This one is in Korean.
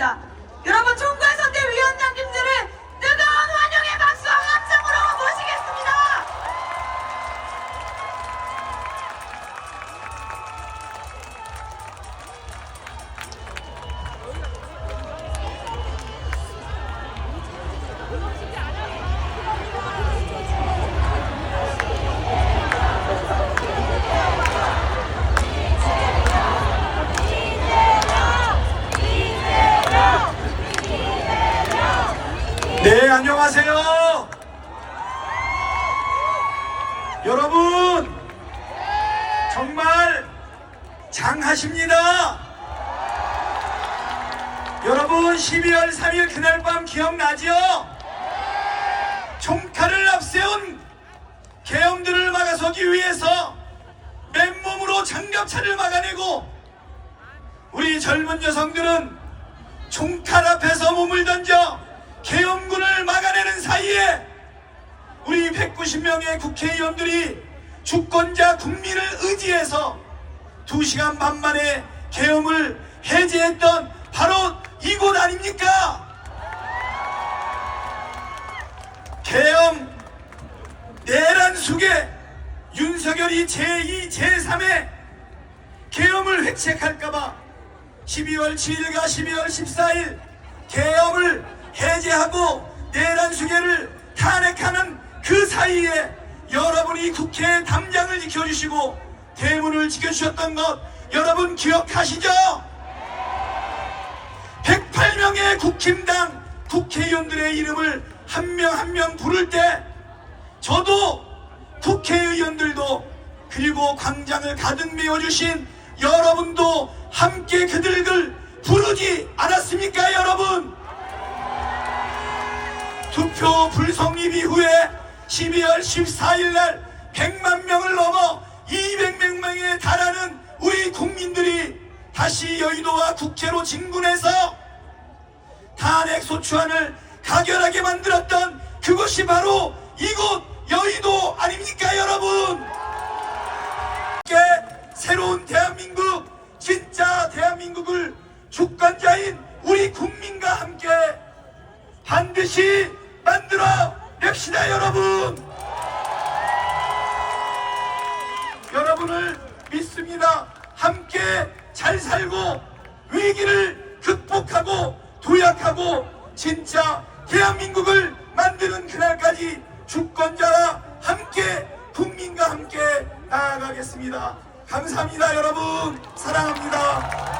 하겠습니다. 여러분 총괄 네, 안녕하세요. 여러분, 정말 장하십니다. 여러분, 12월 3일 그날 밤 기억나죠? 총칼을 앞세운 계엄들을 막아서기 위해서 맨몸으로 장갑차를 막아내고 우리 젊은 여성들은 총칼 앞에서 몸을 던져 계엄군을 막아내는 사이에 우리 190명의 국회의원들이 주권자 국민을 의지해서 2시간 반 만에 계엄을 해제했던 바로 이곳 아닙니까? 계엄 내란 속에 윤석열이 제2, 제3의 계엄을 획책할까봐 12월 7일과 12월 14일 계엄을 해제하고 내란 수계를 탄핵하는 그 사이에 여러분이 국회의 담장을 지켜주시고 대문을 지켜주셨던 것 여러분 기억하시죠? 108명의 국힘당 국회의원들의 이름을 한 명 한 명 부를 때 저도 국회의원들도 그리고 광장을 가득 메워주신 여러분도 함께 그들을 부르지 않았습니까 여러분? 투표 불성립 이후에 12월 14일 날 100만 명을 넘어 200명 에 달하는 우리 국민들이 다시 여의도와 국회로 진군해서 탄핵 소추안을 가결하게 만들었던 그것이 바로 이곳 여의도 아닙니까 여러분? 새로운 대한민국 진짜 대한민국을 주권자인 우리 국민과 함께 반드시 만들어 냅시다 여러분. 여러분을 믿습니다. 함께 잘 살고 위기를 극복하고 도약하고 진짜 대한민국을 만드는 그날까지 주권자와 함께 국민과 함께 나아가겠습니다. 감사합니다 여러분. 사랑합니다